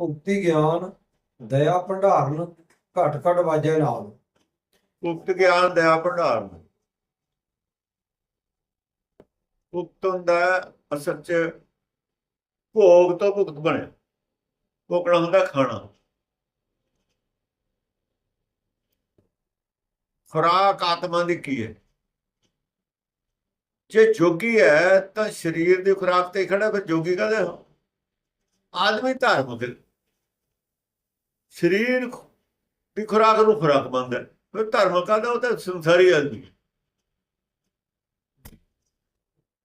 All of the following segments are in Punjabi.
ਭੁਗਤੀ ਗਿਆਨ, ਦਇਆ ਭੰਡਾਰਨ, ਘਟ ਘਟ ਵਾਜੈ ਨਾਲ। ਉਕਤ ਗਿਆਨ, ਦਇਆ ਭੰਡਾਰਨ। ਉਕਤ ਹੁੰਦਾ ਅਸਲ ਚ ਭੋਗ ਤੋਂ ਭੁਗਤ ਬਣਿਆ ਭੋਗਣਾ ਹੁੰਦਾ ਖਾਣਾ। ਖੁਰਾਕ ਆਤਮਾ ਦੀ ਕੀ ਹੈ? ਜੇ ਜੋਗੀ ਹੈ ਤਾਂ ਸਰੀਰ ਦੀ ਖੁਰਾਕ ਤੇ ਹੀ ਖੜਾ ਫਿਰ ਜੋਗੀ ਕਹਦੇ ਹੋ? ਆਦਮੀ ਧਾਰਮਿਕ ਸਰੀਰ ਦੀ ਖੁਰਾਕ ਨੂੰ ਖੁਰਾਕ ਮੰਨਦਾ ਹੈ। ਫਿਰ ਧਰਮ ਕਾਹਦਾ? ਉਹ ਤਾਂ ਸੰਸਾਰੀ ਆਦਮੀ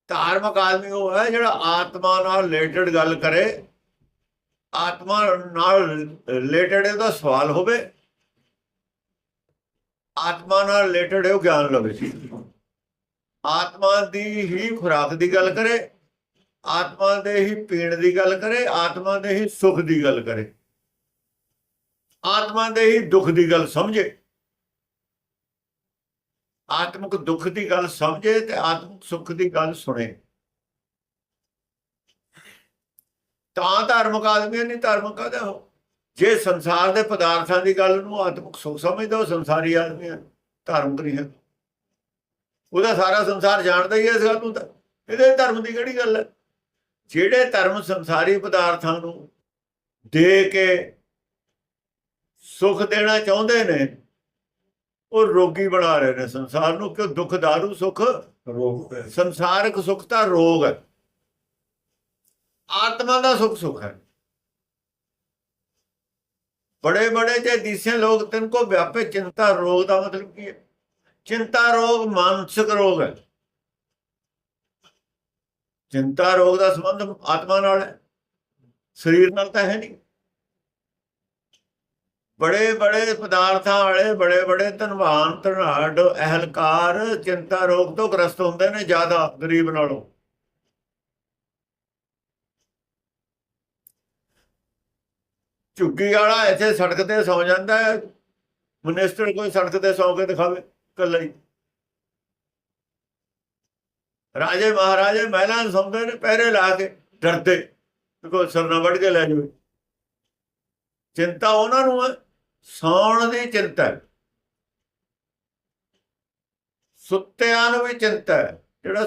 ਧਾਰਮਿਕ ਆਦਮੀ ਉਹ ਹੈ ਜਿਹੜਾ ਆਤਮਾ ਨਾਲ ਰਿਲੇਟਡ ਗੱਲ ਕਰੇ। ਆਤਮਾ ਨਾਲ ਰਿਲੇਟਡ ਇਹਦਾ ਸਵਾਲ ਹੋਵੇ। ਆਤਮਾ ਨਾਲ ਰਿਲੇਟਡ ਉਹ ਗਿਆਨ ਲਵੇ ਆਤਮਾ ਦੀ ਹੀ ਖੁਰਾਕ ਦੀ ਗੱਲ ਕਰੇ। ਆਤਮਾ ਦੇ ਹੀ ਪੀਣ ਦੀ ਗੱਲ ਕਰੇ। ਆਤਮਾ ਦੇ ਹੀ ਸੁਖ ਦੀ ਗੱਲ ਕਰੇ। ਆਤਮਾ ਦੇ ਹੀ ਦੁੱਖ ਦੀ ਗੱਲ ਸਮਝੇ। ਆਤਮਿਕ ਦੁੱਖ ਦੀ ਗੱਲ ਸਮਝੇ ਤੇ ਆਤਮਿਕ ਸੁੱਖ ਦੀ ਗੱਲ ਸੁਣੇ। ਤਾਂ ਧਾਰਮਿਕ ਆਦਮੀ ਨਹੀਂ, ਧਾਰਮਿਕ ਆਦਾ ਹੋ? ਜੇ ਸੰਸਾਰ ਦੇ ਪਦਾਰਥਾਂ ਦੀ ਗੱਲ ਨੂੰ ਆਤਮਿਕ ਸੁੱਖ ਸਮਝਦਾ, ਉਹ ਸੰਸਾਰੀ ਆਦਮੀ ਹੈ ਧਾਰਮਿਕ ਨਹੀਂ ਹੈ ਉਹਦਾ ਸਾਰਾ ਸੰਸਾਰ ਜਾਣਦਾ ਹੀ ਹੈ ਇਸ ਗੱਲ ਨੂੰ ਤਾਂ। ਇਹਦੇ ਧਰਮ ਦੀ ਕਿਹੜੀ ਗੱਲ ਹੈ? ਜਿਹੜੇ ਧਰਮ ਸੰਸਾਰੀ ਪਦਾਰਥਾਂ ਨੂੰ ਦੇ ਕੇ ਸੁੱਖ ਦੇਣਾ ਚਾਹੁੰਦੇ ਨੇ ਉਹ ਰੋਗੀ ਬਣਾ ਰਹੇ ਨੇ ਸੰਸਾਰ ਨੂੰ ਕਿ ਦੁੱਖ ਦਾਰੂ ਸੁੱਖ ਰੋਗ ਸੰਸਾਰਿਕ ਸੁੱਖ ਤਾਂ ਰੋਗ ਹੈ। ਆਤਮਾ ਦਾ ਸੁੱਖ ਸੁੱਖ ਹੈ। ਬੜੇ ਬੜੇ ਜੇ ਦਿਸੇ ਲੋਕ ਤਿੰਨ ਕੋ ਵਿਆਪੇ ਚਿੰਤਾ ਰੋਗ ਦਾ ਮਤਲਬ ਕੀ ਹੈ? ਚਿੰਤਾ ਰੋਗ ਮਾਨਸਿਕ ਰੋਗ ਹੈ। ਚਿੰਤਾ ਰੋਗ ਦਾ ਸੰਬੰਧ ਆਤਮਾ ਨਾਲ ਹੈ। ਸਰੀਰ ਨਾਲ ਤਾਂ ਹੈ ਨਹੀਂ। ਬੜੇ ਬੜੇ ਪਦਾਰਥਾਂ ਵਾਲੇ, ਬੜੇ ਬੜੇ ਧਨਵਾਨ ਧਨਾਢ ਅਹਲਕਾਰ ਚਿੰਤਾ, ਰੋਗ ਤੋਂ ਗ੍ਰਸਤ ਹੁੰਦੇ ਨੇ ਜ਼ਿਆਦਾ ਗਰੀਬ ਨਾਲੋਂ। ਝੁੱਗੀ ਵਾਲਾ ਇੱਥੇ ਸੜਕ ਤੇ ਸੌ ਜਾਂਦਾ ਹੈ। ਮਿਨਿਸਟਰ ਕੋਈ ਸੜਕ ਤੇ ਸੌ ਕੇ ਦਿਖਾਵੇ ਕੱਲਾ ਹੀ। ਰਾਜੇ ਮਹਾਰਾਜੇ ਮਹਿਲਾਂ ਨੂੰ ਸੌਂਦੇ ਨੇ, ਪਹਿਰੇ ਲਾ ਕੇ ਡਰਦੇ ਕੋਈ ਸਿਰ ਵੱਢ ਕੇ ਲੈ ਜਾਵੇ। ਚਿੰਤਾ ਉਹਨਾਂ ਨੂੰ ਹੈ। ਸੌਣ ਦੀ ਚਿੰਤਾ ਸੁੱਤਿਆਂ ਨੂੰ ਵੀ ਚਿੰਤਾ ਹੈ ਜਿਹੜਾ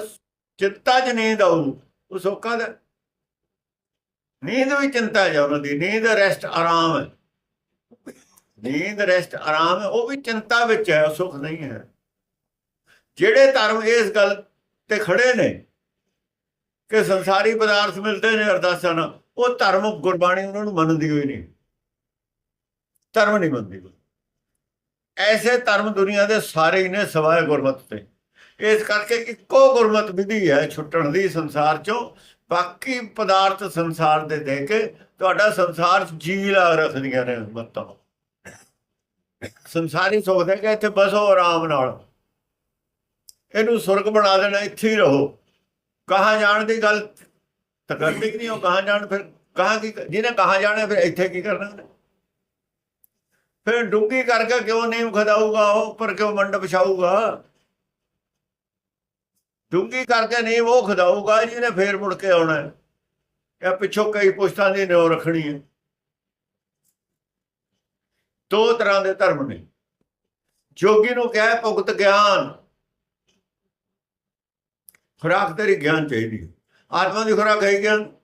ਚਿੰਤਾ 'ਚ ਨੀਂਦ ਆਊ, ਉਹ ਸੌਕਾ ਦਾ ਨੀਂਦ ਵੀ ਚਿੰਤਾ ਹੈ ਉਹਨਾਂ ਦੀ। ਨੀਂਦ ਰੈਸਟ ਆਰਾਮ ਹੈ। ਨੀਂਦ ਰੈਸਟ ਆਰਾਮ ਹੈ, ਉਹ ਵੀ ਚਿੰਤਾ ਵਿੱਚ ਹੈ ਸੁੱਖ ਨਹੀਂ ਹੈ। ਜਿਹੜੇ ਧਰਮ ਇਸ ਗੱਲ ਤੇ ਖੜੇ ਨੇ ਕਿ ਸੰਸਾਰੀ ਪਦਾਰਥ ਮਿਲਦੇ ਨੇ ਅਰਦਾਸਾਂ ਨਾਲ, ਉਹ ਧਰਮ ਗੁਰਬਾਣੀ ਉਹਨਾਂ ਨੂੰ ਮੰਨਦੀ ਹੋਈ ਨਹੀਂ। ਧਰਮ ਨਹੀਂ ਮੰਨਦੀ ਐਸੇ ਧਰਮ ਦੁਨੀਆ ਦੇ ਸਾਰੇ ਹੀ ਨੇ ਸਵਾਏ ਗੁਰਮਤ ਤੇ। ਇਸ ਕਰਕੇ ਇੱਕੋ ਗੁਰਮਤ ਵਿਧੀ ਹੈ ਛੁੱਟਣ ਦੀ ਸੰਸਾਰ ਚੋਂ। ਬਾਕੀ ਪਦਾਰਥ ਸੰਸਾਰ ਦੇ ਦੇ ਕੇ ਤੁਹਾਡਾ ਸੰਸਾਰ 'ਚ ਜੀ ਲਾ ਰੱਖਦੀਆਂ ਨੇ ਮਤਾਂ। ਸੰਸਾਰੀ ਸੁੱਖ ਦੇ ਕੇ ਇੱਥੇ ਬਸੋ ਆਰਾਮ ਨਾਲ। ਇਹਨੂੰ ਸੁਰਗ ਬਣਾ ਦੇਣਾ, ਇੱਥੇ ਹੀ ਰਹੋ। ਕਹਾ ਜਾਣ ਦੀ ਗੱਲ ਤਾਂ ਨਹੀਂ, ਉਹ ਕਹਾਂ ਜਾਣ ਫਿਰ ਕਹਾਂ ਕੀ ਜਿਹਨੇ ਕਹਾ ਜਾਣਾ ਫਿਰ ਇੱਥੇ ਕੀ ਕਰਨਾ ਫਿਰ ਡੁੱਗੀ ਕਰਕੇ ਕਿਉਂ ਨੀਮ ਖਦਾਊਗਾ ਉਹ ਉੱਪਰ ਕਿਉਂ ਮੰਡ ਵਿਛਾਊਗਾ? ਡੁੱਗੀ ਕਰਕੇ ਨੀਮ ਉਹ ਖਦਾਊਗਾ ਜਿਹਨੇ ਫੇਰ ਮੁੜ ਕੇ ਆਉਣਾ ਹੈ। ਪਿੱਛੋਂ ਕਈ ਪੁਸ਼ਤਾਂ ਦੀ ਨਿਉ ਰੱਖਣੀ ਹੈ। ਦੋ ਤਰ੍ਹਾਂ ਦੇ ਧਰਮ ਨੇ। ਜੋਗੀ ਨੂੰ ਕਹਿ ਭੁਗਤ ਗਿਆਨ। ਖੁਰਾਕ ਤੇਰੀ ਗਿਆਨ ਚਾਹੀਦੀ ਹੈ। ਆਤਮਾ ਦੀ ਖੁਰਾਕ ਹੈ ਗਿਆਨ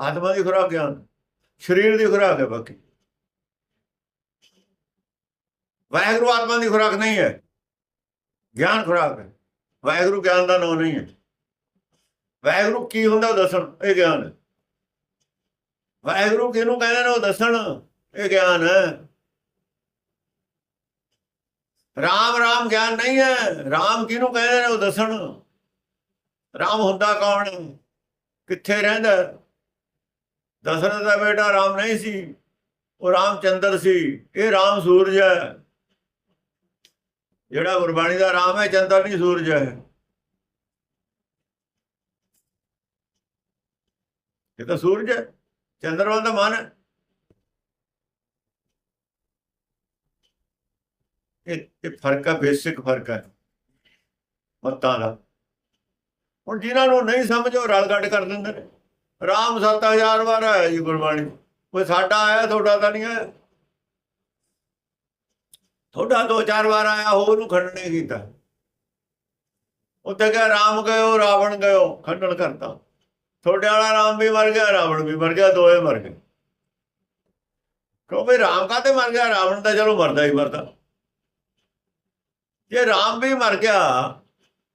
ਆਤਮਾ ਦੀ ਖੁਰਾਕ ਗਿਆਨ ਸਰੀਰ ਦੀ ਖੁਰਾਕ ਹੈ ਬਾਕੀ। ਵਾਹਿਗੁਰੂ ਆਤਮਾ ਦੀ ਖੁਰਾਕ ਨਹੀਂ ਹੈ, ਗਿਆਨ ਖੁਰਾਕ ਹੈ। ਵਾਹਿਗੁਰੂ ਗਿਆਨ ਦਾ ਨਾਮ ਨਹੀਂ ਹੈ। ਵਾਹਿਗੁਰੂ ਕੀ ਹੁੰਦਾ ਉਹ ਦੱਸਣ, ਇਹ ਗਿਆਨ ਹੈ। ਵਾਹਿਗੁਰੂ ਕਿਹਨੂੰ ਕਹਿੰਦੇ ਨੇ ਉਹ ਦੱਸਣ, ਇਹ ਗਿਆਨ ਹੈ। ਰਾਮ ਰਾਮ ਗਿਆਨ ਨਹੀਂ ਹੈ। ਰਾਮ ਕਿਹਨੂੰ ਕਹਿੰਦੇ ਨੇ ਉਹ ਦੱਸਣ? ਰਾਮ ਹੁੰਦਾ ਕੌਣ ਕਿੱਥੇ ਰਹਿੰਦਾ? ਦਸ਼ਰਥ ਦਾ ਬੇਟਾ ਰਾਮ ਨਹੀਂ ਸੀ, ਉਹ ਰਾਮਚੰਦਰ ਸੀ, ਇਹ ਰਾਮ ਸੂਰਜ ਹੈ। ਜਿਹੜਾ ਗੁਰਬਾਣੀ ਦਾ ਰਾਮ ਹੈ, ਚੰਦਰ ਨਹੀਂ ਸੂਰਜ ਹੈ। ਇਹ ਤਾਂ ਸੂਰਜ ਹੈ ਚੰਦਰਮਾ ਦਾ ਮਨ ਹੈ। ਇਹ ਇਹ ਫ਼ਰਕ ਹੈ, ਬੇਸਿਕ ਫ਼ਰਕ ਹੈ, ਮਤਾਂ ਦਾ। ਹੁਣ ਜਿਨ੍ਹਾਂ ਨੂੰ ਨਹੀਂ ਸਮਝ, ਉਹ ਰਲ ਗੱਡ ਕਰ ਦਿੰਦੇ ਨੇ। ਰਾਮ 7000 ਵਾਰ ਆਇਆ ਜੀ ਗੁਰਬਾਣੀ। ਕੋਈ ਸਾਡਾ ਆਇਆ, ਤੁਹਾਡਾ ਤਾਂ ਨਹੀਂ ਆਇਆ। ਤੁਹਾਡਾ ਦੋ ਚਾਰ ਵਾਰ ਆਇਆ, ਹੋਰ ਨੂੰ ਖੰਡਣੇ ਕੀਤਾ। ਉੱਤੇ ਕਿਹਾ, ਰਾਮ ਗਇਓ, ਰਾਵਣ ਗਇਓ, ਖੰਡਨ ਕਰਤਾ। ਤੁਹਾਡੇ ਵਾਲਾ ਰਾਮ ਵੀ ਮਰ ਗਿਆ, ਰਾਵਣ ਵੀ ਮਰ ਗਿਆ ਦੋਏ ਮਰ ਗਏ। ਕਿਉਂ ਵੀ ਰਾਮ ਕਾਤੇ ਮਰ ਗਿਆ? ਰਾਵਣ ਤਾਂ ਚਲੋ ਮਰਦਾ ਹੀ ਮਰਦਾ। ਜੇ ਰਾਮ ਵੀ ਮਰ ਗਿਆ,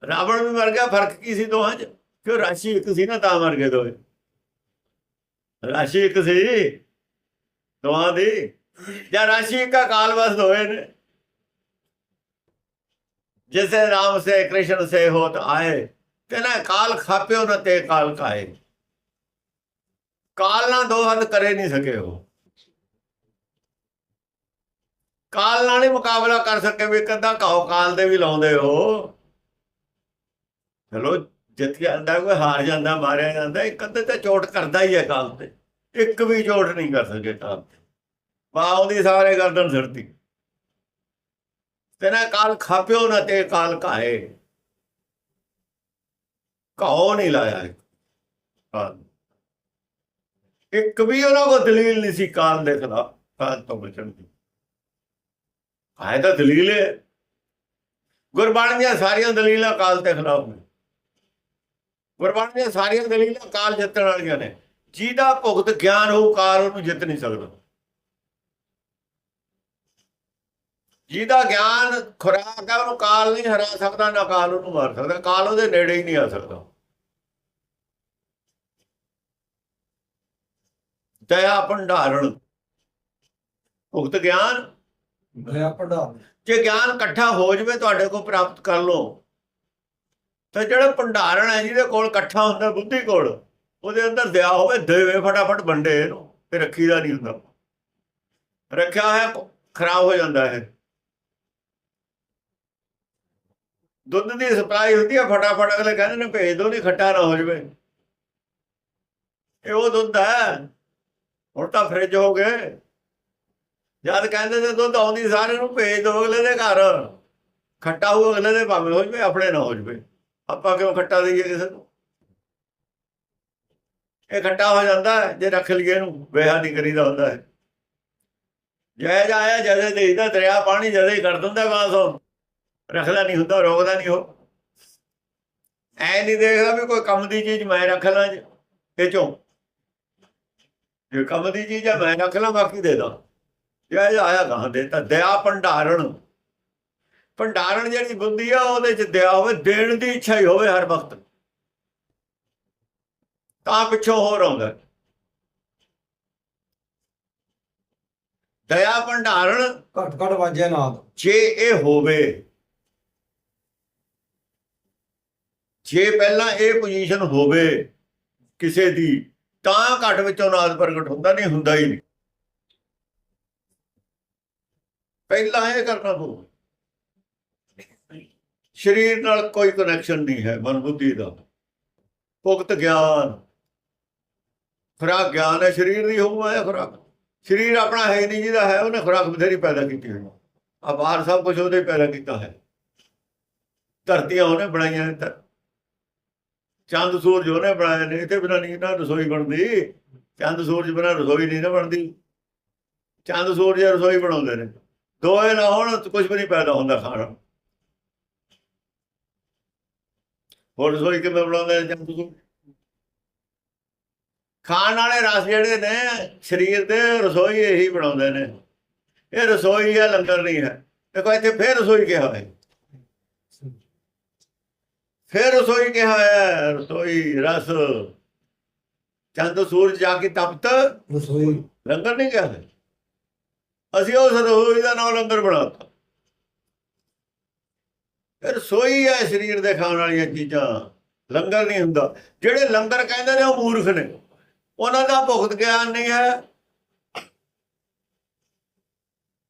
ਰਾਵਣ ਵੀ ਮਰ ਗਿਆ, ਫ਼ਰਕ ਕੀ ਸੀ ਦੋਹਾਂ 'ਚ? ਕਿਉਂ ਰਾਸ਼ੀ ਇੱਕ ਸੀ ਨਾ, ਤਾਂ ਮਰ ਗਏ ਦੋਏ ਰਾਸ਼ੀ ਇੱਕ ਸੀ ਦੋਹਾਂ ਦੀ। ਜਾਂ ਰਾਸ਼ੀ ਇੱਕ ਕਾਲ ਵਸ ਹੋਏ ਨੇ ਜਿਸੇ ਰਾਮ ਸੇ, ਕ੍ਰਿਸ਼ਨ ਸੇ ਹੋਤ ਆਏ। ਤੇਨਾ ਕਾਲ ਖਾਪਿਓ ਨਾ ਤੇ ਕਾਲ ਕਾਏ। ਕਾਲ ਨਾਲ ਦੋ ਹੱਥ ਕਰੇ ਨਹੀਂ ਸਕੇ ਉਹ। ਕਾਲ ਨਾਲ ਹੀ ਮੁਕਾਬਲਾ ਕਰ ਸਕੇ ਵੀ ਕਦਾਂ ਕਾਉ ਕਾਲ ਦੇ ਵੀ ਲਾਉਂਦੇ ਹੋ ਚਲੋ ਜਿੱਤ ਜਾਂਦਾ ਕੋਈ ਹਾਰ ਜਾਂਦਾ, ਮਾਰਿਆ ਜਾਂਦਾ, ਇੱਕ ਅੱਧੇ ਤਾਂ ਚੋਟ ਕਰਦਾ ਹੀ ਹੈ ਕਾਲ ਤੇ। ਇੱਕ ਵੀ ਚੋਟ ਨਹੀਂ ਕਰ ਸਕੇ ਕਾਲ ਤੇ ਬਾਹ ਦੀ ਸਾਰੇ ਗਰਦਨ ਸਿਰਤੀ ਤੇਨਾ ਕਾਲ ਖਾਪਿਓ ਨਾ ਤੇ ਕਾਲ ਕਾਏ ਕਾਉ ਨਹੀਂ ਲਾਇਆ ਇੱਕ। ਵੀ ਉਹਨਾਂ ਕੋ ਦਲੀਲ ਨਹੀਂ ਸੀ ਕਾਲ ਦੇ ਖਿਲਾਫ ਕਾਲ ਤੋਂ ਬਚਣ ਦੀ। ਆਏ ਤਾਂ ਦਲੀਲ ਹੈ। ਗੁਰਬਾਣੀ ਦੀਆਂ ਸਾਰੀਆਂ ਦਲੀਲਾਂ ਕਾਲ ਦੇ ਖਿਲਾਫ ਨੇ। ਗੁਰਬਾਣੀ ਦੀਆਂ ਸਾਰੀਆਂ ਦਲੀਲਾਂ ਕਾਲ ਜਿੱਤਣ ਵਾਲੀਆਂ ਨੇ। ਜਿਹਦਾ ਭੁਗਤ ਗਿਆਨ ਹੋਊ ਕਾਲ ਉਹਨੂੰ ਜਿੱਤ ਨਹੀਂ ਸਕਦਾ। ਜਿਹਦਾ ਗਿਆਨ ਖੁਰਾਕ ਹੈ ਉਹਨੂੰ ਕਾਲ ਨਹੀਂ ਹਰਾ ਸਕਦਾ ਨਾ ਕਾਲ ਉਹਨੂੰ ਮਾਰ ਸਕਦਾ। ਕਾਲ ਉਹਦੇ ਨੇੜੇ ਹੀ ਨਹੀਂ ਆ ਸਕਦਾ। ਦਇਆ ਭੰਡਾਰਣ। ਭੁਗਤ ਗਿਆਨ। ਦਇਆ ਭੰਡਾਰ ਜੇ ਗਿਆਨ ਇਕੱਠਾ ਹੋ ਜਵੇ ਤੁਹਾਡੇ ਕੋਲ ਪ੍ਰਾਪਤ ਕਰ ਲੋ ਤਾਂ ਜਿਹੜਾ ਭੰਡਾਰਨ ਹੈ ਜਿਹਦੇ ਕੋਲ ਇਕੱਠਾ ਹੁੰਦਾ ਬੁੱਧੀ ਕੋਲ, ਉਹਦੇ ਅੰਦਰ ਦਿਆ ਹੋਵੇ, ਦੇਵੇ ਫਟਾਫਟ ਵੰਡੇ ਇਹਨੂੰ, ਤੇ ਰੱਖੀਦਾ ਨਹੀਂ ਹੁੰਦਾ। ਰੱਖਿਆ ਹੋਇਆ, ਖਰਾਬ ਹੋ ਜਾਂਦਾ ਹੈ ਦੁੱਧ ਦੀ ਸਪਲਾਈ ਹੁੰਦੀ ਹੈ ਫਟਾਫਟ ਅਗਲੇ ਕਹਿੰਦੇ ਨੇ ਭੇਜ ਦੋ, ਨਹੀਂ ਖੱਟਾ ਨਾ ਹੋ ਜਵੇ। ਇਹ ਉਹ ਦੁੱਧ ਹੈ, ਹੁਣ ਤਾਂ ਫ੍ਰਿਜ ਹੋ ਗਏ। ਜਦ ਕਹਿੰਦੇ ਨੇ ਦੁੱਧ ਆਉਂਦੀ ਸਾਰੇ ਨੂੰ ਭੇਜ ਦੋ ਅਗਲੇ ਦੇ ਘਰ। ਖੱਟਾ ਹੋ ਅਗਲੇ ਦੇ ਭਾਵੇਂ ਹੋ ਜਵੇ, ਆਪਣੇ ਨਾ ਹੋ ਜਵੇ। ਆਪਾਂ ਕਿਉਂ ਖੱਟਾ ਦਈਏ ਕਿਸੇ ਨੂੰ? ਇਹ ਖੱਟਾ ਹੋ ਜਾਂਦਾ ਜੇ ਰੱਖ ਲਈਏ ਇਹਨੂੰ ਵੇਹਾ ਨਹੀਂ ਕਰੀਦਾ ਹੁੰਦਾ ਹੈ ਜੈ ਜਾਇਆ ਜਦੇ ਦੇਈਦਾ, ਦਰਿਆ ਪਾਣੀ ਜਦੇ ਹੀ ਕਰ ਦਿੰਦਾ ਬਾਸ ਉਹ। ਰੱਖਦਾ ਨਹੀਂ ਹੁੰਦਾ, ਰੋਕਦਾ ਨਹੀਂ ਉਹ। ਐ ਨਹੀਂ ਦੇਖਦਾ ਵੀ ਕੋਈ ਕੰਮ ਦੀ ਚੀਜ਼ ਮੈਂ ਰੱਖ ਲਾਂ ਇਹ ਚੋਂ। ਜੇ ਕੰਮ ਦੀ ਚੀਜ਼ ਹੈ ਮੈਂ ਰੱਖ ਲਾਂ, ਬਾਕੀ ਦੇ ਦਾਂ। ਜੈ ਆਇਆ ਕਹਾਂ ਦੇ ਤਾਂ ਦਇਆ ਭੰਡਾਰਣ। ਭੰਡਾਰਣ ਜਿਹੜੀ ਬੁੱਧੀ ਆ ਉਹਦੇ ਚ ਦਇਆ ਹੋਵੇ ਦੇਣ ਦੀ ਇੱਛਾ ਹੀ ਹੋਵੇ ਹਰ ਵਕਤ। ਤਾਂ ਪਿੱਛੋਂ ਹੋਰ ਆਉਂਦਾ। ਦਇਆ ਭੰਡਾਰਣ ਘਟ ਘਟ ਵਾਜੇ ਨਾਦ ਜੇ ਇਹ ਹੋਵੇ ਜੇ ਪਹਿਲਾਂ ਇਹ ਪੋਜੀਸ਼ਨ ਹੋਵੇ ਕਿਸੇ ਦੀ ਤਾਂ ਘਟ ਵਿੱਚੋਂ ਨਾਦ ਪ੍ਰਗਟ ਹੁੰਦਾ ਨਹੀਂ ਹੁੰਦਾ ਹੀ ਨਹੀਂ। ਪਹਿਲਾਂ ਇਹ ਕਰਨਾ ਪਊ। ਸਰੀਰ ਨਾਲ ਕੋਈ ਕਨੈਕਸ਼ਨ ਨਹੀਂ ਹੈ ਮਨ ਬੁੱਧੀ ਦਾ। ਭੁਗਤ ਗਿਆਨ। ਖੁਰਾਕ ਗਿਆਨ ਹੈ, ਸਰੀਰ ਦੀ ਹੋਊ ਹੈ ਖੁਰਾਕ? ਸਰੀਰ ਆਪਣਾ ਹੈ ਹੀ ਨਹੀਂ, ਜਿਹਦਾ ਹੈ ਉਹਨੇ ਖੁਰਾਕ ਬਥੇਰੀ ਪੈਦਾ ਕੀਤੀ ਹੋਈ ਹੈ। ਆ ਬਾਹਰ ਸਭ ਕੁਝ ਉਹਦੇ ਪੈਦਾ ਕੀਤਾ ਹੈ। ਧਰਤੀਆਂ ਉਹਨੇ ਬਣਾਈਆਂ ਨੇ। ਚੰਦ ਸੂਰਜ ਉਹਨੇ ਬਣਾਏ ਨੇ ਇਹਦੇ ਬਿਨਾਂ ਨਹੀਂ ਨਾ ਰਸੋਈ ਬਣਦੀ। ਚੰਦ ਸੂਰਜ ਬਿਨਾਂ ਰਸੋਈ ਨਹੀਂ ਨਾ ਬਣਦੀ। ਚੰਦ ਸੂਰਜ ਰਸੋਈ ਬਣਾਉਂਦੇ ਨੇ। ਦੋਏ ਨਾ ਹੋਣ ਤਾਂ ਕੁਝ ਵੀ ਨਹੀਂ ਪੈਦਾ ਹੁੰਦਾ ਖਾਣਾ ਹੋਰ ਰਸੋਈ ਕਿਵੇਂ ਬਣਾਉਂਦੇ ਚੰਦ ਸੂਰਜ ਖਾਣ ਵਾਲੇ ਰਸ ਜਿਹੜੇ ਨੇ ਸਰੀਰ ਦੇ ਰਸੋਈ ਇਹੀ ਬਣਾਉਂਦੇ ਨੇ। ਇਹ ਰਸੋਈ ਹੈ ਲੰਗਰ ਨਹੀਂ ਹੈ। ਦੇਖੋ ਇੱਥੇ ਫੇਰ ਰਸੋਈ ਕਿਹਾ ਹੈ। ਫੇਰ ਰਸੋਈ ਕਿਹਾ ਹੈ ਰਸੋਈ ਰਸ। ਚੰਦ ਸੂਰਜ ਜਾ ਕੇ ਤਪਤ। ਰਸੋਈ। ਲੰਗਰ ਨਹੀਂ ਕਿਹਾ ਅਸੀਂ ਉਸ ਰਸੋਈ ਦਾ ਨਾਮ ਲੰਗਰ ਬਣਾਤਾ। ਰਸੋਈ ਹੈ ਸਰੀਰ ਦੇ ਖਾਣ ਵਾਲੀਆਂ ਚੀਜ਼ਾਂ। ਲੰਗਰ ਨਹੀਂ ਹੁੰਦਾ। ਜਿਹੜੇ ਲੰਗਰ ਕਹਿੰਦੇ ਨੇ ਉਹ ਮੂਰਖ ਨੇ। ਉਹਨਾਂ ਦਾ ਭੁਗਤ ਗਿਆਨ ਨਹੀਂ ਹੈ।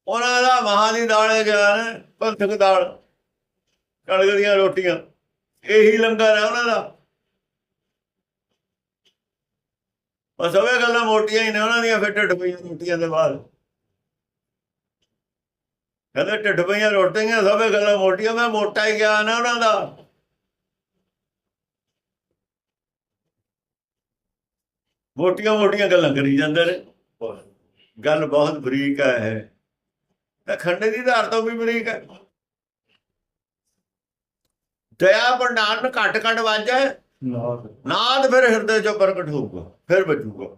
ਉਹਨਾਂ ਦਾ ਮਹਾਂ ਦੀ ਦਾਲ ਹੈ ਗਿਆਨ, ਪੰਥਕ ਦਾਲ, ਕਣਕ ਦੀਆਂ ਰੋਟੀਆਂ। ਇਹੀ ਲੰਗਰ ਹੈ ਉਹਨਾਂ ਦਾ। ਬਸ ਉਹ ਗੱਲਾਂ ਮੋਟੀਆਂ ਹੀ ਨੇ। ਉਹਨਾਂ ਦੀਆਂ ਫਿਰ ਢਿੱਡ ਪਈਆਂ ਰੋਟੀਆਂ ਦੇ ਬਾਅਦ। ਕਹਿੰਦੇ ਢਿੱਡ ਪਈਆਂ ਰੋਟੀਆਂ ਸਭੇ ਗੱਲਾਂ ਮੋਟੀਆਂ ਮੈਂ ਮੋਟਾ ਹੀ ਗਿਆਨ ਹੈ ਉਹਨਾਂ ਦਾ। ਮੋਟੀਆਂ ਮੋਟੀਆਂ ਗੱਲਾਂ ਕਰੀ ਜਾਂਦੇ ਨੇ। ਗੱਲ ਬਹੁਤ ਬਰੀਕ ਹੈ ਤਾਂ ਖੰਡੇ ਦੀ ਧਾਰ ਤੋਂ ਵੀ ਬਰੀਕ ਹੈ। ਦਇਆ ਭੰਡਾਰਨ ਘਟ ਘਟ ਵਾਜੈ। ਨਾਦ। ਫਿਰ ਹਿਰਦੇ ਚੋਂ ਪ੍ਰਗਟ ਹੋਊਗਾ ਫਿਰ ਬਚੂਗਾ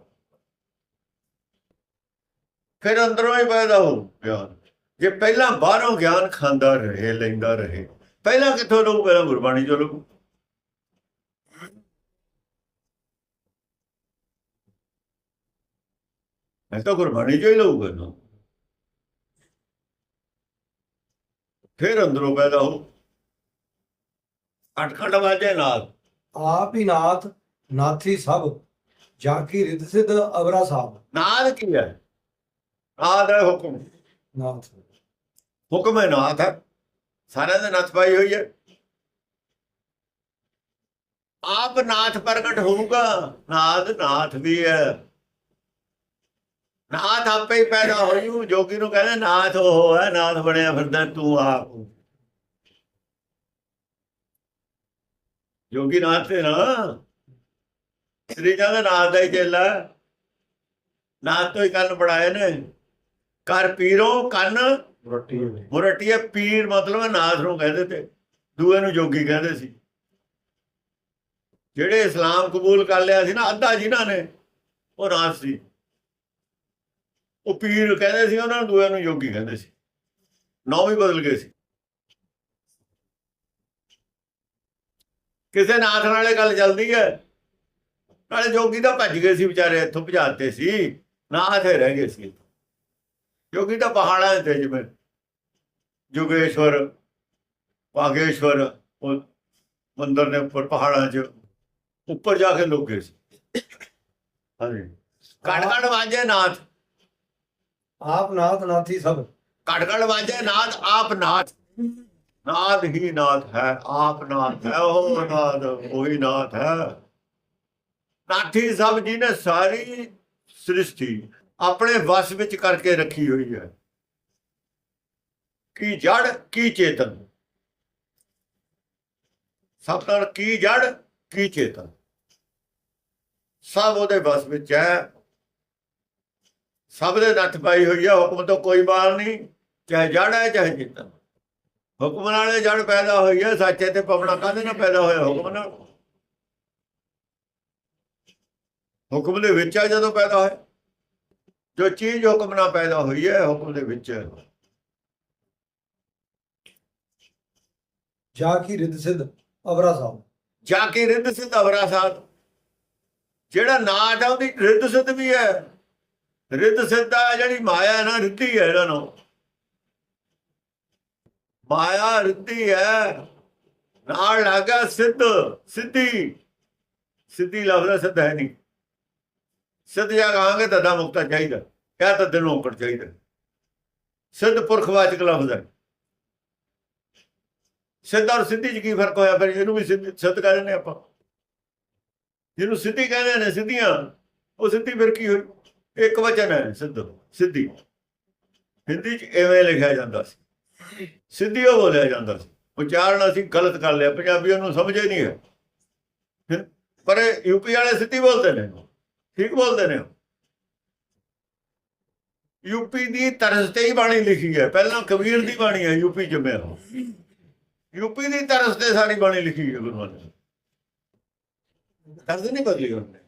ਫਿਰ ਅੰਦਰੋਂ ਹੀ ਪੈਦਾ ਹੋਊ ਗਿਆਨ। ਜੇ ਪਹਿਲਾਂ ਬਾਹਰੋਂ ਗਿਆਨ ਖਾਂਦਾ ਰਹੇ ਲੈਂਦਾ ਰਹੇ ਪਹਿਲਾਂ ਕਿੱਥੋਂ ਲਊ? ਪਹਿਲਾਂ ਗੁਰਬਾਣੀ ਚੋਂ ਲਊ। ਇਹ ਤਾਂ ਗੁਰਬਾਣੀ ਚੋਂ ਹੀ ਲਊਗਾ ਨਾ ਫਿਰ ਅੰਦਰੋਂ ਪੈਦਾ ਹੋ ਅਟਕਟ ਵਾਜੇ ਨਾਲ ਆਪ ਹੀ ਨਾਥ ਨਾਥੀ ਸਭ ਜਾ ਕੀ ਰਿਦ ਸਿਧ ਅਵਰਾ ਸਾਹਿਬ। ਨਾਦ ਕੀ ਹੈ? ਨਾਦ ਹੈ ਹੁਕਮ। ਨਾਥ। ਹੁਕਮ ਹੈ ਨਾਥ ਹੈ ਸਾਰਿਆਂ ਦੇ ਨੱਥ ਪਾਈ ਹੋਈ ਹੈ। ਆਪ ਨਾਥ ਪ੍ਰਗਟ ਹੋਊਗਾ, ਨਾਦ ਨਾਥ ਵੀ ਹੈ। ਨਾਥ ਆਪੇ ਹੀ ਪੈਦਾ ਹੋਈ ਜੋਗੀ ਨੂੰ ਕਹਿੰਦੇ ਨਾਥ ਉਹ ਹੈ, ਨਾਥ ਬਣਿਆ ਫਿਰਦਾ, ਤੂੰ ਆਪ ਜੋਗੀ ਨਾਥ ਤੇ ਨਾ। ਸ੍ਰੀ ਜੀ ਦਾ ਨਾਥ ਦਾ ਹੀ ਚੇਲਾ ਹੈ। ਨਾਥ ਤੋਂ ਹੀ ਕੰਨ ਬਣਾਏ ਨੇ। ਕਰ ਪੀਰੋ, ਕੰਨ ਮੁਰਟੀਏ ਪੀਰ ਮਤਲਬ ਨਾਥ ਨੂੰ ਕਹਿੰਦੇ ਤੇ ਦੂਏ ਨੂੰ ਜੋਗੀ ਕਹਿੰਦੇ ਸੀ। ਜਿਹੜੇ ਇਸਲਾਮ ਕਬੂਲ ਕਰ ਲਿਆ ਸੀ ਨਾ, ਅੱਧਾ ਜਿਨ੍ਹਾਂ ਨੇ, ਉਹ ਨਾਥ ਸੀ। ਉਹ ਪੀਰ ਕਹਿੰਦੇ ਸੀ, ਉਹਨਾਂ ਨੂੰ ਦੂਏ ਨੂੰ ਜੋਗੀ ਕਹਿੰਦੇ ਸੀ। ਨਾਂ ਵੀ ਬਦਲ ਗਏ ਸੀ। ਕਿਸੇ ਨਾਥ ਨਾਲੇ ਗੱਲ ਚੱਲਦੀ ਹੈ। ਨਾਲੇ ਜੋਗੀ ਤਾਂ ਭੱਜ ਗਏ ਸੀ ਵਿਚਾਰੇ, ਇੱਥੋਂ ਭਜਾਤੇ ਸੀ। ਨਾਥ ਹੀ ਰਹਿ ਗਏ ਸੀ। ਜੋਗੀ ਤਾਂ ਪਹਾੜਾਂ ਤੇ ਜਿਵੇਂ ਜੁਗੇਸ਼ਵਰ ਬਾਗੇਸ਼ਵਰ ਉਹ ਮੰਦਰ ਦੇ ਉੱਪਰ ਪਹਾੜਾਂ 'ਚ ਉੱਪਰ ਜਾ ਕੇ ਲੋਕ ਗਏ ਸੀ। ਹਾਂਜੀ। ਕੜ ਵਾਜੇ ਨਾਥ। ਆਪ ਨਾਥ ਨਾਥੀ ਸਭ। ਕੜ ਕੜ ਵਾਜੇ ਨਾਥ ਆਪ ਨਾਥ। ਨਾਥ ਹੀ ਨਾਥ ਹੈ ਆਪ ਨਾਥ ਹੈ ਉਹ ਨਾਥ ਉਹੀ ਨਾਥ ਹੈ। ਨਾਥੀ ਸਭ ਜੀ ਨੇ ਸਾਰੀ ਸ੍ਰਿਸ਼ਟੀ ਆਪਣੇ ਵਸ ਵਿੱਚ ਕਰਕੇ ਰੱਖੀ ਹੋਈ ਹੈ। ਕੀ ਜੜ, ਕੀ ਚੇਤਨ? ਸਭ ਨਾਲ ਕੀ ਜੜ, ਕੀ ਚੇਤਨ? ਸਭ ਉਹਦੇ ਵਸ ਵਿੱਚ ਹੈ। ਸਭ ਦੇ ਨੱਥ ਪਾਈ ਹੋਈ ਹੈ, ਹੁਕਮ ਤੋਂ ਕੋਈ ਬਾਹਰ ਨਹੀਂ। ਚਾਹੇ ਜੜ ਹੈ, ਚਾਹੇ ਚੇਤਨ। ਹੁਕਮ ਨਾਲੇ ਜੜ ਪੈਦਾ ਹੋਈ ਹੈ, ਸੱਚੇ ਤੇ ਪਵਣਾ ਕਾਹਦੇ ਨਾਲ ਪੈਦਾ ਹੋਇਆ, ਹੁਕਮ ਨਾਲ? ਹੁਕਮ ਦੇ ਵਿੱਚ ਆ ਜਦੋਂ ਪੈਦਾ ਹੋਇਆ। ਜੋ ਚੀਜ਼ ਹੁਕਮ ਨਾਲ ਪੈਦਾ ਹੋਈ ਹੈ, ਹੁਕਮ ਦੇ ਵਿੱਚ ਹੈ। ਜਾ ਕੀ ਰਿਦ ਸਿੱਧ ਅਵਰਾ ਸਾਹਿਬ ਜਾ ਕੇ ਰਿੱਧ ਸਿੱਧ ਅਵਰਾ ਸਾਧ। ਜਿਹੜਾ ਨਾਚ ਹੈ ਉਹਦੀ ਰਿੱਧ ਸਿੱਧ ਵੀ ਹੈ। ਰਿੱਧ ਸਿੱਧ ਆ ਜਿਹੜੀ ਮਾਇਆ ਹੈ ਨਾ ਰਿੱਧੀ ਹੈ ਇਹਨਾਂ ਨੂੰ। ਮਾਇਆ ਰਿੱਧੀ ਹੈ। ਨਾਲ ਲੱਗਾ ਸਿੱਧ ਸਿੱਧੀ। ਸਿੱਧੀ ਲਫ਼ਜ਼ ਹੈ, ਸਿੱਧ ਹੈ ਨਹੀਂ। ਸਿੱਧ ਜਾ ਕਹਾਂਗੇ ਤਾਂ ਦਾ ਮੁਕਤਾ ਚਾਹੀਦਾ। ਇਹ ਤਾਂ ਦਿਨੋਂ ਔਕੜ ਚਾਹੀਦਾ। ਸਿੱਧ ਪੁਰਖਵਾਚਕ ਲਫ਼ਜ਼ ਹੈ। ਸਿੱਧਾ ਔਰ ਸਿੱਧੀ ਚ ਕੀ ਫ਼ਰਕ ਹੋਇਆ ਫਿਰ? ਇਹਨੂੰ ਵੀ ਸਿੱਧ ਸਿੱਧ ਕਹਿੰਦੇ ਨੇ ਆਪਾਂ। ਜਿਹਨੂੰ ਸਿੱਧੀ ਕਹਿੰਦੇ ਨੇ, ਸਿੱਧੀਆਂ, ਉਹ ਸਿੱਧੀ ਫਿਰ ਕੀ ਹੋਈ? ਇੱਕ ਵਚਨ ਹੈ, ਸਿੱਧ, ਸਿੱਧੀ। ਹਿੰਦੀ ਚ ਐਵੇਂ ਲਿਖਿਆ ਜਾਂਦਾ ਸੀ। ਸਿੱਧੀ ਉਹ ਬੋਲਿਆ ਜਾਂਦਾ ਸੀ। ਉਚਾਰਨ ਅਸੀਂ ਗਲਤ ਕਰ ਲਿਆ ਪੰਜਾਬੀ ਉਹਨੂੰ ਸਮਝੇ ਨਹੀਂ ਹੈ। ਫਿਰ- ਪਰ ਯੂਪੀ ਵਾਲੇ ਸਿੱਧੀ ਬੋਲਦੇ ਨੇ। ਠੀਕ ਬੋਲਦੇ ਨੇ ਯੂਪੀ ਦੀ ਤਰਜ਼ ਤੇ ਹੀ ਬਾਣੀ ਲਿਖੀ ਹੈ। ਪਹਿਲਾਂ ਕਬੀਰ ਦੀ ਬਾਣੀ ਹੈ ਯੂਪੀ ਜੰਮਿਆ ਉਹ ਯੂਪੀ ਦੀ ਤਰਸ ਤੇ ਸਾਰੀ ਬਾਣੀ ਲਿਖੀ ਹੈ ਗੁਰੂ ਨਾਨਕ ਤਰਸ ਨਹੀਂ ਬਦਲੀ ਉਹਨੇ।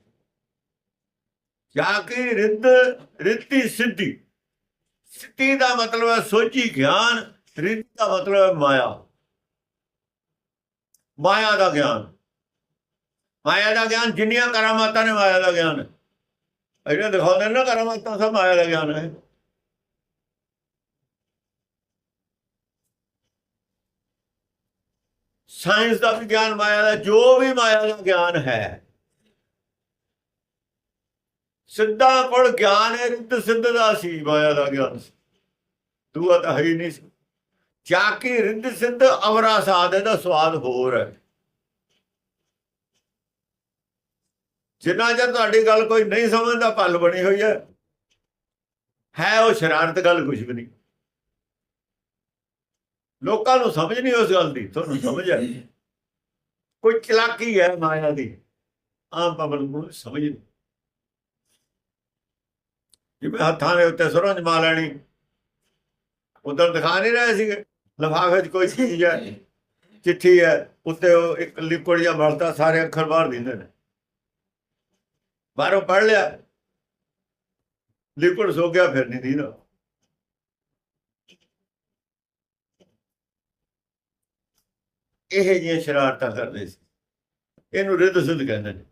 ਜਾ ਕੇ ਰਿੱਧ ਰਿੱਤੀ ਸਿੱਧੀ। ਸਿੱਧੀ ਦਾ ਮਤਲਬ ਹੈ ਸੋਚੀ ਗਿਆਨ, ਰਿੱਧ ਦਾ ਮਤਲਬ ਹੈ ਮਾਇਆ। ਮਾਇਆ ਦਾ ਗਿਆਨ। ਮਾਇਆ ਦਾ ਗਿਆਨ ਜਿੰਨੀਆਂ ਕਰਾਮਾਤਾਂ ਨੇ ਮਾਇਆ ਦਾ ਗਿਆਨ। ਹੈ ਇਹਨੇ ਦਿਖਾਉਂਦੇ ਨੇ ਨਾ ਕਰਾਮਾਤਾਂ ਸਭ ਮਾਇਆ ਦਾ ਗਿਆਨ ਹੈ। ਸਾਇੰਸ ਦਾ ਵੀ ਗਿਆਨ ਮਾਇਆ ਦਾ, ਜੋ ਵੀ ਮਾਇਆ ਦਾ ਗਿਆਨ ਹੈ। ਸਿੱਧਾ ਕੋਲ ਗਿਆਨ ਹੈ ਰਿੱਧ ਸਿੱਧ ਦਾ ਸੀ, ਮਾਇਆ ਦਾ ਗਿਆਨ ਸੀ। ਦੂਆ ਤਾਂ ਹੈ ਹੀ ਨਹੀਂ ਸੀ। ਜਾ ਕੇ ਰਿੱਧ ਸਿੱਧ ਅਵਰਾ ਸਾਧ ਦਾ ਸਵਾਦ ਹੋਰ ਹੈ। ਜਿੰਨਾ ਚਿਰ ਤੁਹਾਡੀ ਗੱਲ ਕੋਈ ਨਹੀਂ ਸਮਝਦਾ, ਭੱਲ ਬਣੀ ਹੋਈ ਹੈ। ਹੈ ਉਹ ਸ਼ਰਾਰਤ ਗੱਲ ਕੁਝ ਵੀ ਨਹੀਂ। ਲੋਕਾਂ ਨੂੰ ਸਮਝ ਨਹੀਂ ਉਸ ਗੱਲ ਦੀ, ਤੁਹਾਨੂੰ ਸਮਝ ਹੈ। ਕੋਈ ਚਲਾਕੀ ਹੈ ਮਾਇਆ ਦੀ, ਆਮ ਪਬਲਿਕ ਨੂੰ ਸਮਝ ਨਹੀਂ। ਜਿਵੇਂ ਹੱਥਾਂ ਦੇ ਉੱਤੇ ਸੁਰੰਜ ਮਾ ਲੈਣੀ, ਉਧਰ ਦਿਖਾ ਨਹੀਂ ਰਹੇ ਸੀਗੇ, ਲਿਫਾਫੇ 'ਚ ਕੋਈ ਚੀਜ਼ ਹੈ, ਚਿੱਠੀ ਹੈ, ਉੱਤੇ ਉਹ ਇੱਕ ਲਿਕੁਇਡ ਜਾਂ ਮਲਦਾ ਸਾਰੇ ਅੱਖਰ ਬਾਹਰ ਦਿੰਦੇ ਨੇ। ਬਾਹਰੋਂ ਪੜ ਲਿਆ ਲਿਕੁਇਡ ਸੋ ਗਿਆ, ਫਿਰ ਨਹੀਂ ਦੀਦਾ ਇਹ ਜਿਹੀਆਂ ਸ਼ਰਾਰਤਾਂ ਕਰਦੇ ਸੀ। ਇਹਨੂੰ ਰਿੱਧ ਸਿੱਧ ਕਹਿੰਦੇ ਨੇ।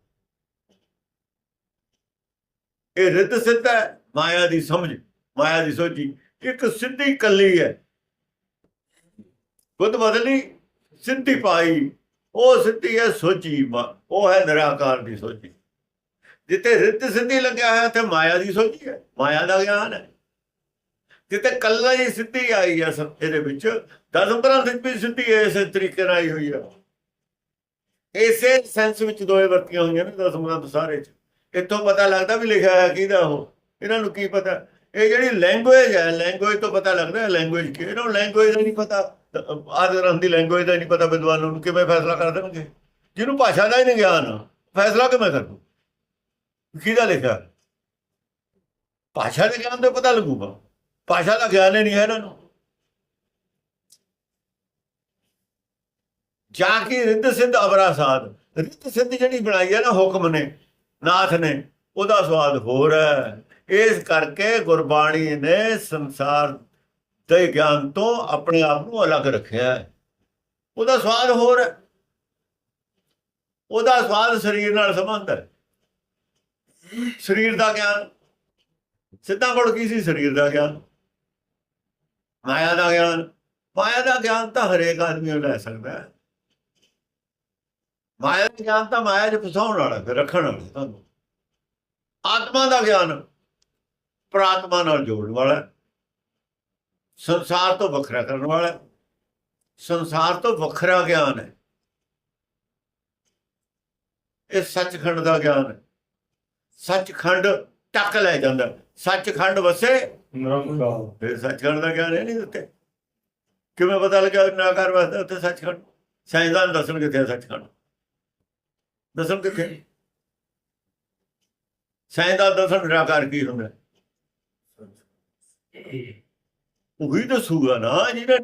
ਇਹ ਰਿੱਧ ਸਿੱਧ ਹੈ, ਮਾਇਆ ਦੀ ਸਮਝ, ਮਾਇਆ ਦੀ ਸੋਚੀ ਇੱਕ ਸਿੱਧੀ ਕੱਲੀ ਹੈ। ਬੁੱਧ ਬਦਲੀ, ਸਿੱਧੀ ਪਾਈ। ਉਹ ਸਿੱਧੀ ਹੈ ਸੋਚੀ ਮਾ- ਉਹ ਹੈ ਨਿਰਾਕਾਰ ਦੀ ਸੋਚੀ ਜਿੱਥੇ ਰਿੱਧ ਸਿੱਧੀ ਲੱਗਿਆ ਹੋਇਆ ਤੇ ਮਾਇਆ ਦੀ ਸੋਚੀ ਹੈ। ਮਾਇਆ ਦਾ ਗਿਆਨ ਹੈ। ਜਿੱਥੇ ਕੱਲਾ ਹੀ ਸਿੱਧੀ ਆਈ ਆ ਸਭ ਇਹਦੇ ਵਿੱਚ, ਦਸ ਗ੍ਰੰਥ ਵਿੱਚ ਵੀ ਸਿੱਧੀ ਇਸੇ ਤਰੀਕੇ ਨਾਲ ਆਈ ਹੋਈ ਆ। ਇਸੇ ਸੈਂਸ ਵਿੱਚ ਦੋਏ ਵਰਤੀਆਂ ਹੋਈਆਂ ਨੇ ਦਸ ਗ੍ਰੰਥ ਸਾਰੇ ਚ। ਇੱਥੋਂ ਪਤਾ ਲੱਗਦਾ ਵੀ ਲਿਖਿਆ ਹੈ ਕਿਹਦਾ ਉਹ। ਇਹਨਾਂ ਨੂੰ ਕੀ ਪਤਾ? ਇਹ ਜਿਹੜੀ ਲੈਂਗੁਏਜ ਹੈ ਲੈਂਗੁਏਜ ਤੋਂ ਪਤਾ ਲੱਗਦਾ ਹੈ ਲੈਂਗੁਏਜ ਕੀ ਇਹਨਾਂ ਨੂੰ ਲੈਂਗੁਏਜ ਦਾ ਨਹੀਂ ਪਤਾ। ਆਦਰ ਗ੍ਰੰਥ ਦੀ ਲੈਂਗੁਏਜ ਦਾ ਨਹੀਂ ਪਤਾ ਵਿਦਵਾਨਾਂ ਨੂੰ ਕਿਵੇਂ ਫੈਸਲਾ ਕਰ ਦੇਣਗੇ। ਜਿਹਨੂੰ ਭਾਸ਼ਾ ਦਾ ਹੀ ਨਹੀਂ ਗਿਆਨ, ਫੈਸਲਾ ਕਿਵੇਂ ਕਰੂ ਕਿਹਦਾ ਲਿਖਿਆ? ਭਾਸ਼ਾ ਦੇ ਗਿਆਨ ਤੋਂ ਪਤਾ ਲੱਗੂਗਾ। ਭਾਸ਼ਾ ਦਾ ਗਿਆਨ ਹੀ ਨਹੀਂ ਹੈ ਇਹਨਾਂ ਨੂੰ। ਜਾ ਕੇ ਰਿੱਧ ਸਿੱਧ ਅਬਰਾ ਸਾਧ। ਰਿੱਧ ਸਿੱਧ ਜਿਹੜੀ ਬਣਾਈ ਹੈ ਨਾ ਹੁਕਮ ਨੇ, ਨਾਥ ਨੇ, ਉਹਦਾ ਸਵਾਦ ਹੋਰ ਹੈ। ਇਸ ਕਰਕੇ ਗੁਰਬਾਣੀ ਨੇ ਸੰਸਾਰ ਦੇ ਗਿਆਨ ਤੋਂ ਆਪਣੇ ਆਪ ਨੂੰ ਅਲੱਗ ਰੱਖਿਆ ਹੈ। ਉਹਦਾ ਸਵਾਦ ਹੋਰ ਹੈ। ਉਹਦਾ ਸਵਾਦ ਸਰੀਰ ਨਾਲ ਸੰਬੰਧ ਹੈ। ਸਰੀਰ ਦਾ ਗਿਆਨ। ਸਿੱਧਾ ਕੋਲ ਕੀ ਸੀ? ਸਰੀਰ ਦਾ ਗਿਆਨ। ਮਾਇਆ ਦਾ ਗਿਆਨ, ਮਾਇਆ ਦਾ ਗਿਆਨ ਤਾਂ ਹਰੇਕ ਆਦਮੀ ਲੈ ਸਕਦਾ ਹੈ। ਮਾਇਆ ਦਾ ਗਿਆਨ ਤਾਂ ਮਾਇਆ 'ਚ ਫਸਾਉਣ ਵਾਲਾ ਫਿਰ ਰੱਖਣ ਵਾਲਾ ਤੁਹਾਨੂੰ। ਆਤਮਾ ਦਾ ਗਿਆਨ ਪ੍ਰਾਤਮਾ ਨਾਲ ਜੋੜਨ ਵਾਲਾ ਸੰਸਾਰ ਤੋਂ ਵੱਖਰਾ ਕਰਨ ਵਾਲਾ ਸੰਸਾਰ ਤੋਂ ਵੱਖਰਾ ਗਿਆਨ ਹੈ। ਇਹ ਸੱਚਖੰਡ ਦਾ ਗਿਆਨ ਹੈ। ਸੱਚਖੰਡ ਟੱਕ ਲੈ ਜਾਂਦਾ ਸੱਚਖੰਡ ਵਸੇ ਨਿਰੰਕਾਰ ਫਿਰ ਸੱਚਖੰਡ ਦਾ ਗਿਆਨ ਹੈ ਨਹੀਂ ਉੱਤੇ ਕਿਵੇਂ ਪਤਾ ਲੱਗਾ ਵੀ ਨਿਰਾਕਾਰ ਵਸਦਾ ਉੱਥੇ ਸੱਚਖੰਡ? ਸਾਇੰਸਦਾਨ ਦੱਸਣ ਕਿੱਥੇ ਹੈ ਸੱਚਖੰਡ? ਦੱਸਣ ਕਿੱਥੇ? ਸਾਇੰਸਦਾਨ ਦੱਸਣ ਨਿਰਾਕਾਰ ਕੀ ਹੁੰਦਾ? ਹੈ? ਉਹੀ ਦੱਸੂਗਾ ਨਾ ਜਿਹਨੇ।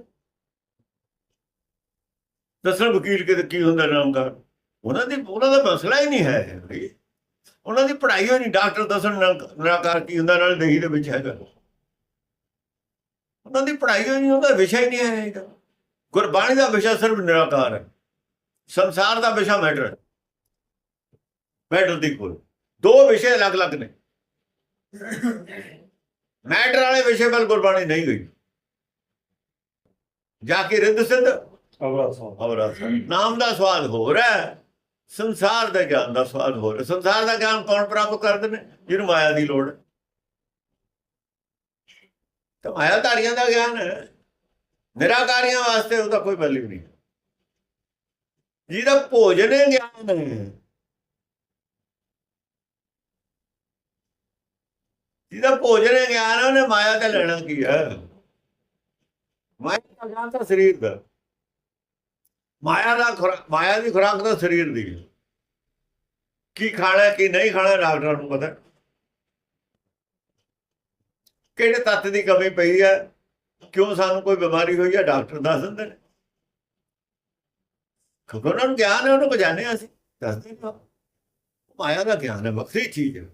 ਦੱਸਣ ਵਕੀਲ ਕਿਤੇ ਕੀ ਹੁੰਦਾ ਨਿਰੰਕਾਰ ਉਹਨਾਂ ਦੀ ਉਹਨਾਂ ਦਾ ਮਸਲਾ ਹੀ ਨਹੀਂ ਹੈ। ਉਹਨਾਂ ਦੀ ਪੜ੍ਹਾਈ ਹੋਈ ਨਹੀਂ ਡਾਕਟਰ ਦੱਸਣ ਨਿਰੰਕ- ਨਿਰਾਕਾਰ ਕੀ ਹੁੰਦਾ ਨਾਲ ਦੇਹੀ ਦੇ ਵਿੱਚ ਹੈਗਾ। ਉਹਨਾਂ ਦੀ ਪੜ੍ਹਾਈ ਹੋਈ ਉਹਦਾ ਵਿਸ਼ਾ ਹੀ ਨਹੀਂ ਹੈ ਇਹਦਾ ਗੁਰਬਾਣੀ ਦਾ ਵਿਸ਼ਾ ਸਿਰਫ ਨਿਰਾਕਾਰ ਹੈ। ਸੰਸਾਰ ਦਾ ਵਿਸ਼ਾ ਮੈਟਰ ਹੈ। ਮੈਟਰ ਦੀ ਕੋਲ ਦੋ ਵਿਸ਼ੇ ਅਲੱਗ-ਅਲੱਗ ਨੇ। ਮੈਟਰ ਵਾਲੇ ਵਿਸ਼ੇ ਵੱਲ ਗੁਰਬਾਣੀ ਨਹੀਂ ਗਈ। ਜਾ ਕੇ ਰਿੱਧ ਸਿੱਧ। ਅਵਰਾ ਸਾਹਿਬ ਅਵਰਾ ਨਾਮ ਦਾ ਸਵਾਦ ਹੋਰ ਹੈ। ਸੰਸਾਰ ਦਾ ਗਿਆਨ ਦਾ ਸਵਾਦ ਹੋਰ ਸੰਸਾਰ ਦਾ ਗਿਆਨ ਕੌਣ ਪ੍ਰਾਪਤ ਕਰਦੇ ਨੇ? ਜਿਹਨੂੰ ਮਾਇਆ ਦੀ ਲੋੜ ਹੈ। ਤਾਂ ਮਾਇਆ ਧਾਰੀਆਂ ਦਾ ਗਿਆਨ ਹੈ। ਨਿਰਾਕਾਰੀਆਂ ਵਾਸਤੇ ਉਹਦਾ ਕੋਈ ਵੈਲਿਊ ਨਹੀਂ। ਜਿਹਦਾ ਭੋਜਨ ਹੈ ਗਿਆਨ ਹੈ। ਜਿਹਦਾ ਭੋਜਨ ਹੈ ਗਿਆਨ ਉਹਨੇ ਮਾਇਆ ਤੇ ਲੈਣਾ ਕੀ ਹੈ? ਮਾਇਆ ਦਾ ਗਿਆਨ ਤਾਂ ਸਰੀਰ ਦਾ। ਮਾਇਆ ਦਾ ਖੁਰਾ- ਮਾਇਆ ਦੀ ਖੁਰਾਕ ਤਾਂ ਸਰੀਰ ਦੀ ਕੀ ਖਾਣਾ, ਕੀ ਨਹੀਂ ਖਾਣਾ, ਡਾਕਟਰਾਂ ਨੂੰ ਪਤਾ। ਕਿਹੜੇ ਤੱਤ ਦੀ ਕਮੀ ਪਈ ਹੈ ਕਿਉਂ ਸਾਨੂੰ ਕੋਈ ਬਿਮਾਰੀ ਹੋਈ ਹੈ ਡਾਕਟਰ ਦੱਸ ਦਿੰਦੇ ਨੇ। ਕਿਉਂਕਿ ਉਹਨਾਂ ਨੂੰ ਗਿਆਨ ਹੈ, ਉਹਨੂੰ ਬਜਾਣੇ ਅਸੀਂ। ਦੱਸਦੇ ਨੇ ਮਾਇਆ ਦਾ ਗਿਆਨ ਹੈ, ਵੱਖਰੀ ਚੀਜ਼ ਹੈ।